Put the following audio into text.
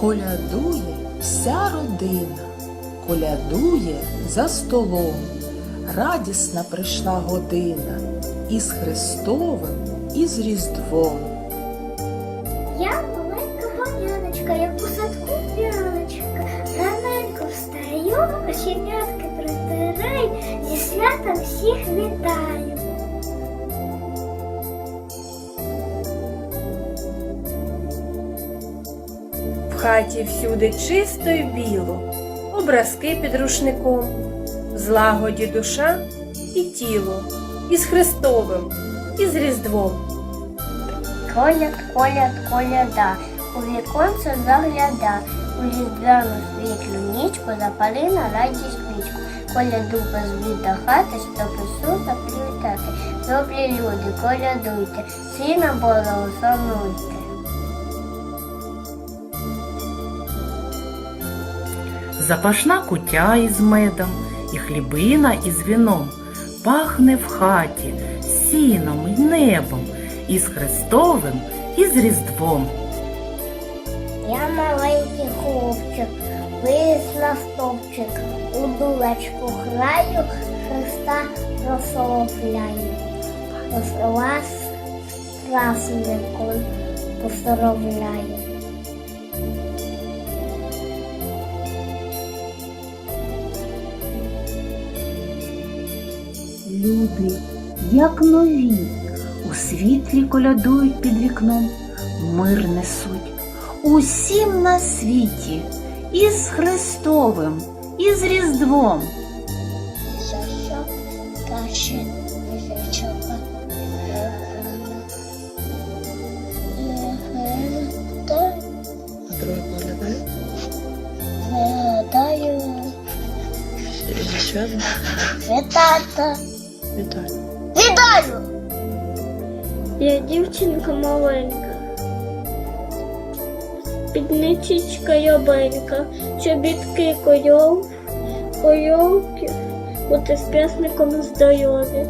Колядує вся родина, колядує за столом. Радісна прийшла година із Христовим, і з Різдвом. Я маленька гоняночка, як у садку піалочка. Раненько встаю, оченятки протираю, зі святом всіх вітаю. Хаті всюди чисто й біло, образки під рушником, в злагоді душа і тіло, із Христовим, і з Різдвом. Коляд, коляд, коляда, у віконце загляда, у різдвяну світлу нічку запали на раді свічку. Коляду позвіть до хати, щоб Ісуса привітати. Добрі люди, колядуйте, сина Божого шануйте. Запашна кутя із медом і хлібина із віном пахне в хаті сіном й небом, із Христовим, і з Різдвом. Я маленький хлопчик, виріс на стовпчик, у дулечку граю, Христа прославляю. Вас праздником поздравляю. Люди, як нові, у світлі колядують під вікном, мир несуть. Усім на світі, із Христовим, і з Різдвом. Що каші вечора. А другий Вітаю. Вітаю! Я дівчинка маленька. Підничечка ябенька, чобітки койов, койовки, бути з п'ясником здорові.